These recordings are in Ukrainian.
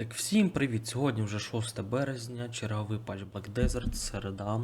Так, всім привіт! Сьогодні вже 6 березня, черговий патч Black Desert, середа.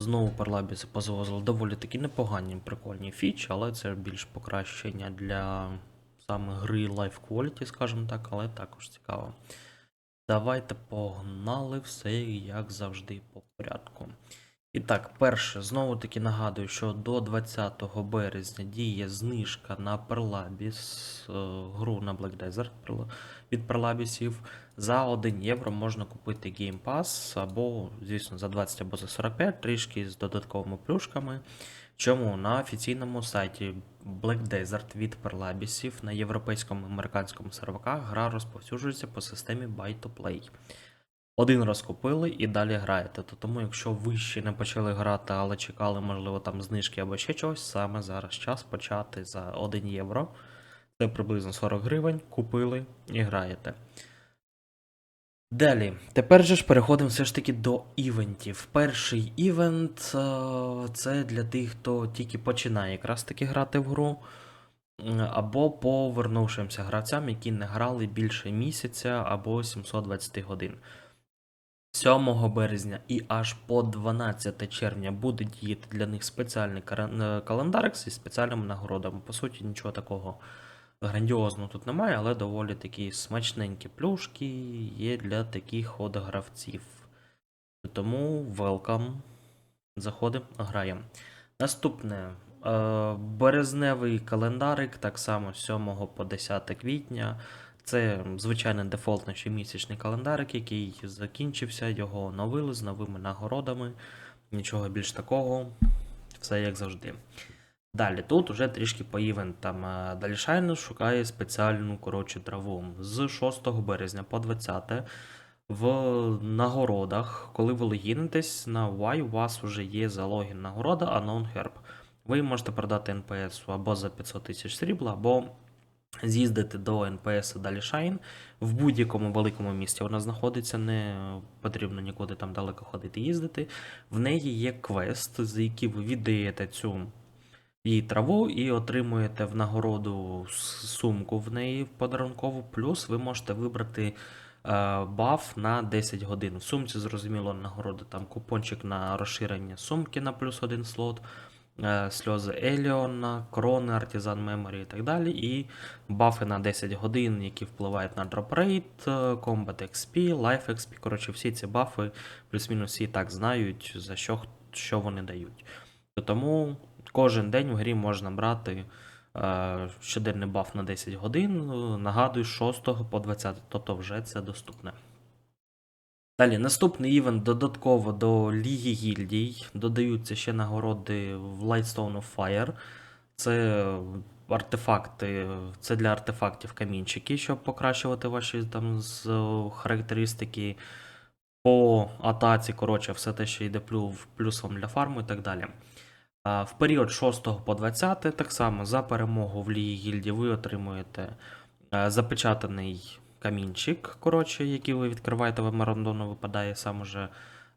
Знову парлабіси позвозили доволі такі непогані, прикольні фічі, але це більш покращення для саме гри Life Quality, скажімо так, але також цікаво. Давайте погнали все як завжди по порядку. І так, перше, знову таки нагадую, що до 20 березня діє знижка на Perlabis, е, гру на Black Desert від Perlabisів. За 1 євро можна купити Game Pass або, звісно, за 20 або за 45, трішки з додатковими плюшками. Чому на офіційному сайті Black Desert від Perlabisів на європейському і американському серваках гра розповсюджується по системі Buy to Play. Один раз купили і далі граєте. То тому, якщо ви ще не почали грати, але чекали, можливо, там знижки або ще чогось, саме зараз час почати за 1 євро. Це приблизно 40 гривень, купили і граєте. Далі, тепер же ж переходимо все ж таки до івентів. Перший івент е, це для тих, хто тільки починає якраз таки грати в гру, або повернувшимся гравцям, які не грали більше місяця або 720 годин. 7 березня і аж по 12 червня буде діяти для них спеціальний е, календарик зі спеціальними нагородами. По суті, нічого такого грандіозного тут немає, але доволі такі смачненькі плюшки є для таких от гравців. Тому welcome. Заходимо, граємо. Наступне. е, Березневий календарик, так само 7 по 10 квітня. Це звичайний дефолтний щомісячний календарик, який закінчився, його оновили з новими нагородами. Нічого більш такого. Все як завжди. Далі, тут уже трішки по івентам. Е, Далі Шайн шукає спеціальну коротше траву. З 6 березня по 20 в нагородах, коли ви логінитесь на Y, у вас вже є за логін нагорода Unknown. Ви можете продати НПС або за 500 тисяч срібла, або з'їздити до НПС далі Шайн в будь-якому великому місті. Вона знаходиться, не потрібно нікуди там далеко ходити їздити. В неї є квест, за який ви віддаєте цю її траву і отримуєте в нагороду сумку в неї подарункову. Плюс ви можете вибрати е, баф на 10 годин. В сумці, зрозуміло, нагорода там купончик на розширення сумки на плюс один слот. Е, Сльози Еліона, корони, Артизан Меморі і так далі. І бафи на 10 годин, які впливають на е, Combat XP, Life XP. Коротше, всі ці бафи, плюс-мінус всі і так знають, за що, що вони дають. Тому кожен день в грі можна брати е, щоденний баф на 10 годин. е, Нагадую, з 6 по 20, тобто вже це доступне. Далі, наступний івент додатково до Ліги Гільдій. Додаються ще нагороди в Lightstone of Fire. Це артефакти, це для артефактів камінчики, щоб покращувати ваші там з характеристики по атаці, коротше, все те, що йде плюсом для фарму і так далі. В період 6 по 20 так само за перемогу в Лігі Гільді ви отримуєте е, запечатаний камінчик, коротше, який ви відкриваєте, вам рандомно випадає сам уже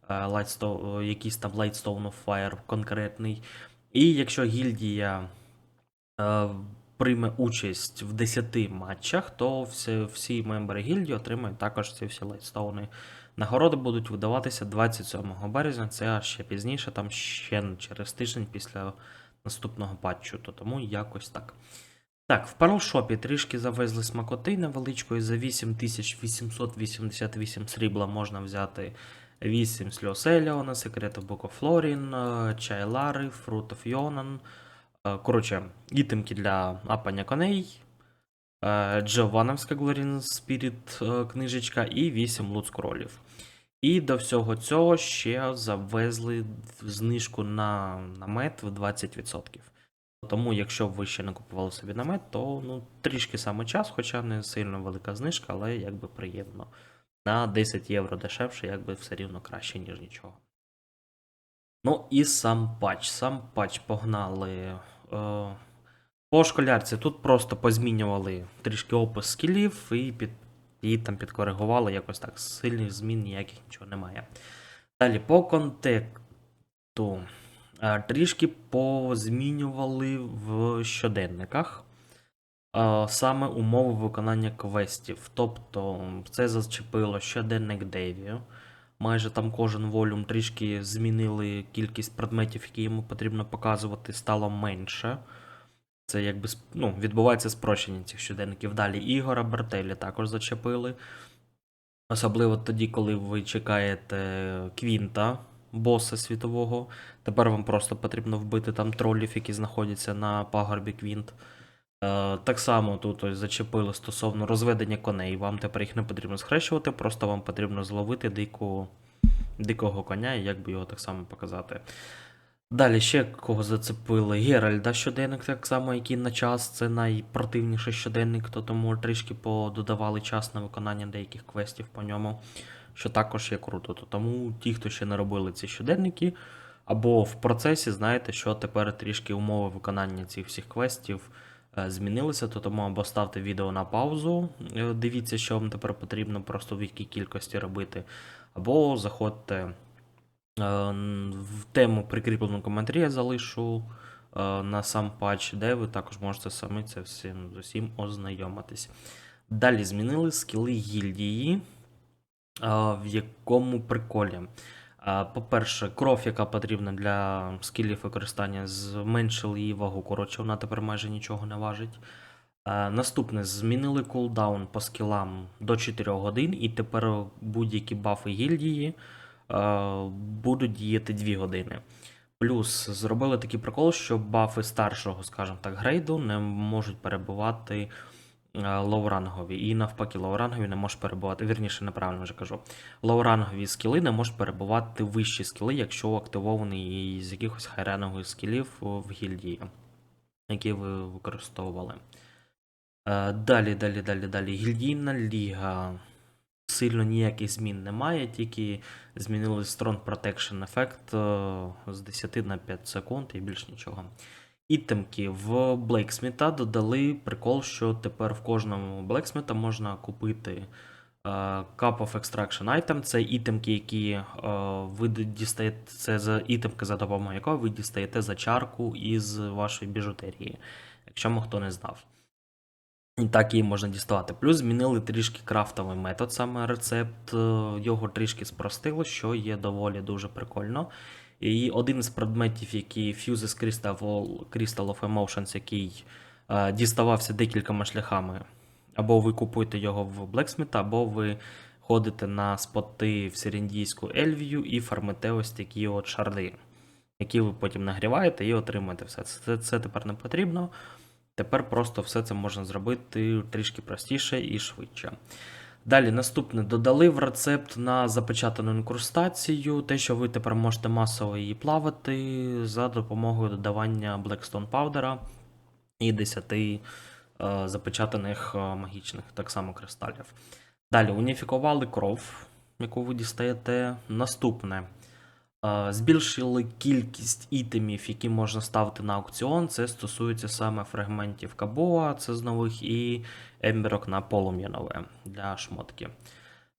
е, Lightstone, якийсь там Lightstone of Fire конкретний. І якщо гільдія е, прийме участь в 10 матчах, то всі, всі мембери гільдії отримають також ці всі лайтстоуни. Нагороди будуть видаватися 27 березня, це ще пізніше, там ще через тиждень після наступного патчу, то тому якось так. Так, в парлшопі трішки завезли смакоти невеличкої. За 8888 срібла можна взяти 8 сльоз Еліона, of Florin, е, Fruit of Yonan. Е, Коротше, ітемки для апання коней. е, Джовановська Глорін Спіріт е, книжечка і 8 лут скролів. І до всього цього ще завезли знижку на намет в 20%. Тому, якщо ви ще не купували собі намет, то ну, трішки саме час, хоча не сильно велика знижка, але якби приємно. На 10 євро дешевше, якби все рівно краще, ніж нічого. Ну і сам патч. Сам патч погнали. Е, по школярці тут просто позмінювали трішки опис скілів і під, її там підкоригували якось так. Сильних змін ніяких нічого немає. Далі по контекту. Е, Трішки позмінювали в щоденниках. саме умови виконання квестів. Тобто це зачепило щоденник Деві. Майже там кожен волюм трішки змінили кількість предметів, які йому потрібно показувати, стало менше. Це якби ну, відбувається спрощення цих щоденників. Далі Ігора Бертелі також зачепили. Особливо тоді, коли ви чекаєте Квінта, боса світового. Тепер вам просто потрібно вбити там тролів, які знаходяться на пагорбі Квінт. Е, так само тут ось зачепили стосовно розведення коней. Вам тепер їх не потрібно схрещувати, просто вам потрібно зловити дику, дикого коня і як би його так само показати. Далі ще кого зацепили. Геральда щоденник, так само, який на час. Це найпротивніший щоденник, то тому трішки пододавали час на виконання деяких квестів по ньому, що також є круто. То тому ті, хто ще не робили ці щоденники, або в процесі, знаєте, що тепер трішки умови виконання цих всіх квестів е, змінилися, то тому або ставте відео на паузу, е, дивіться, що вам тепер потрібно просто в якій кількості робити, або заходьте е, в тему прикріпленому коментарі я залишу на сам патч, де ви також можете самі це всім, з усім ознайомитись. Далі змінили скіли гільдії, в якому приколі. По-перше, кров, яка потрібна для скілів використання, зменшили її вагу. Коротше, вона тепер майже нічого не важить. Наступне, змінили кулдаун по скілам до 4 годин, і тепер будь-які бафи гільдії будуть діяти 2 години. Плюс зробили такий прикол, що бафи старшого, скажімо так, грейду не можуть перебувати лоурангові. І навпаки, лоурангові не можуть перебувати. Вірніше, неправильно вже кажу. Лоурангові скіли не можуть перебувати вищі скіли, якщо активований із якихось хайренгових скілів в гільдії, які ви використовували. Е, Далі, далі, далі, далі. Гільдійна ліга. Сильно ніяких змін немає, тільки змінили Strong Protection ефект е, з 10 на 5 секунд і більш нічого. Ітемки в Блейксміта додали прикол, що тепер в кожному Блейксміта можна купити е, Cup of Extraction Item. Це ітемки, які е, ви дістаєте, це за ітемки, за допомогою якої ви дістаєте за чарку із вашої біжутерії, якщо мо хто не знав. І так її можна діставати. Плюс змінили трішки крафтовий метод, саме рецепт. е, Його трішки спростило, що є доволі дуже прикольно. І один з предметів, який Fuses Crystal, Crystal of Emotions, який е, діставався декількома шляхами. Або ви купуєте його в Blacksmith, або ви ходите на споти в Серіндійську Ельвію і фармите ось такі от шарди, які ви потім нагріваєте і отримуєте все. Це, це тепер не потрібно. Тепер просто все це можна зробити трішки простіше і швидше. Далі, наступне, додали в рецепт на запечатану інкрустацію, те, що ви тепер можете масово її плавати за допомогою додавання Blackstone Powder і 10 е, запечатаних е, магічних так само кристалів. Далі, уніфікували кров, яку ви дістаєте. Наступне. Збільшили кількість ітемів, які можна ставити на аукціон. Це стосується саме фрагментів Кабоа, це з нових, і ембірок на полум'янове для шмотки.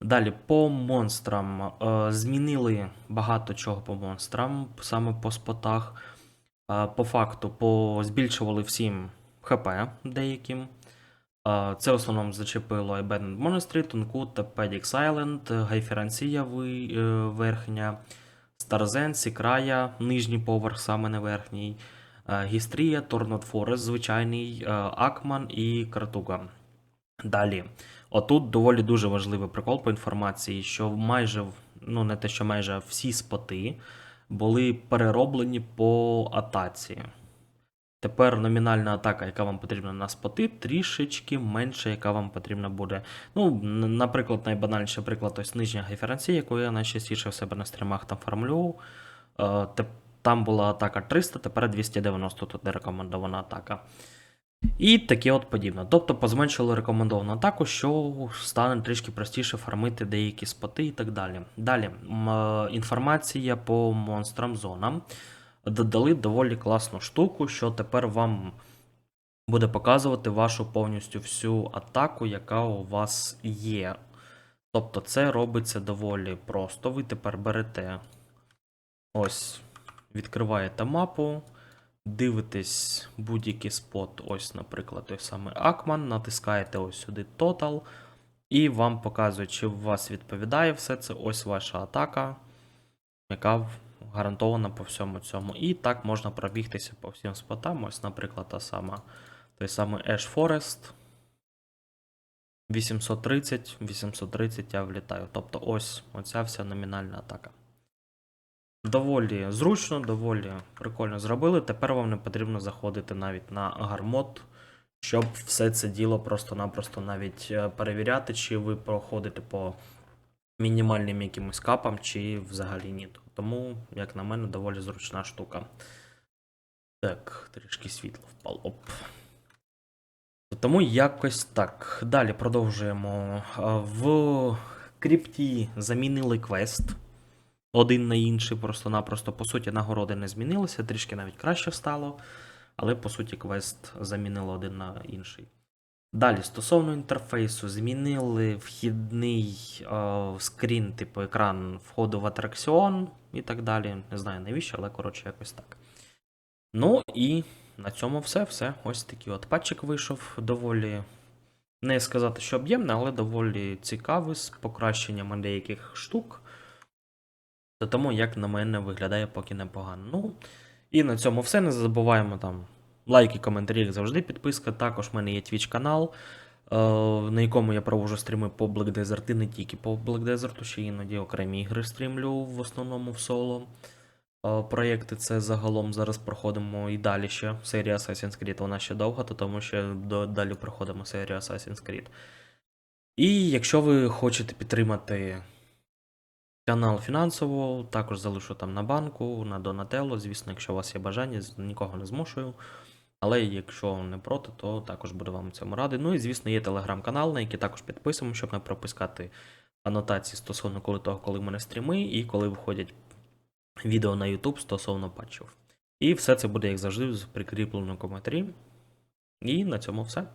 Далі по монстрам. Змінили багато чого по монстрам, саме по спотах. По факту збільшували всім ХП деяким. Це в основному зачепило Abandoned Monastery, Тункут та Pedix Island, Гайферансія верхня. Старзен, Сікрая, нижній поверх, саме не верхній, е, Гістрія, Торнот Форест, звичайний, е, Акман і Кратуга. Далі. Отут доволі дуже важливий прикол по інформації, що майже, ну не те, що майже всі споти були перероблені по атаці. Тепер номінальна атака, яка вам потрібна на споти, трішечки менше, яка вам потрібна буде. Ну, наприклад, найбанальніший приклад, ось нижня гайференція, яку я найчастіше в себе на стрімах там фармлю. Е, Там була атака 300, тепер 290 тут не рекомендована атака. І таке от подібне. Тобто позменшили рекомендовану атаку, що стане трішки простіше фармити деякі споти і так далі. Далі е, інформація по монстрам зонам. Додали доволі класну штуку, що тепер вам буде показувати вашу повністю всю атаку, яка у вас є. Тобто це робиться доволі просто. Ви тепер берете ось, відкриваєте мапу, дивитесь будь-який спот, ось, наприклад, той самий Акман, натискаєте ось сюди Total, і вам показують, чи у вас відповідає все це. Ось ваша атака, яка гарантована по всьому цьому. І так можна пробігтися по всім спотам. Ось, наприклад, та сама, той самий Ash Forest. 830, 830 я влітаю. Тобто ось оця вся номінальна атака. Доволі зручно, доволі прикольно зробили. Тепер вам не потрібно заходити навіть на гармот, щоб все це діло просто-напросто навіть е, перевіряти, чи ви проходите по мінімальним якимось капам, чи взагалі ні. Тому, як на мене, доволі зручна штука. Так, трішки світло впало. Тому якось так. Далі продовжуємо. В крипті замінили квест. Один на інший, просто-напросто. По суті, нагороди не змінилися, трішки навіть краще стало. Але по суті, квест замінили один на інший. Далі, стосовно інтерфейсу, змінили вхідний е, скрін, типу екран входу в атракціон і так далі. Не знаю навіщо, але коротше якось так. Ну і на цьому все. все. Ось такий от патчик вийшов. Доволі, не сказати, що об'ємний, але доволі цікавий з покращеннями деяких штук. То тому, як на мене, виглядає поки непогано. Ну, і на цьому все. Не забуваємо там лайки, коментарі, як завжди, підписка. Також в мене є Twitch канал, е, на якому я проводжу стріми по Black Desert і не тільки по Black Desert, ще іноді окремі ігри стрімлю в основному в соло. Е, Проєкти це загалом зараз проходимо і далі ще. Серія Assassin's Creed вона ще довга, то тому до, далі проходимо серію Assassin's Creed. І якщо ви хочете підтримати канал фінансово, також залишу там на банку, на Donatello. Звісно, якщо у вас є бажання, нікого не змушую. Але якщо не проти, то також буду вам цьому радий. Ну і звісно, є телеграм-канал, на який також підписуємо, щоб не пропускати анотації стосовно коли того, коли в мене стріми, і коли виходять відео на YouTube стосовно патчів. І все це буде, як завжди, в прикріпленому коментарі. І на цьому все.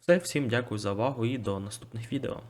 Все, всім дякую за увагу і до наступних відео.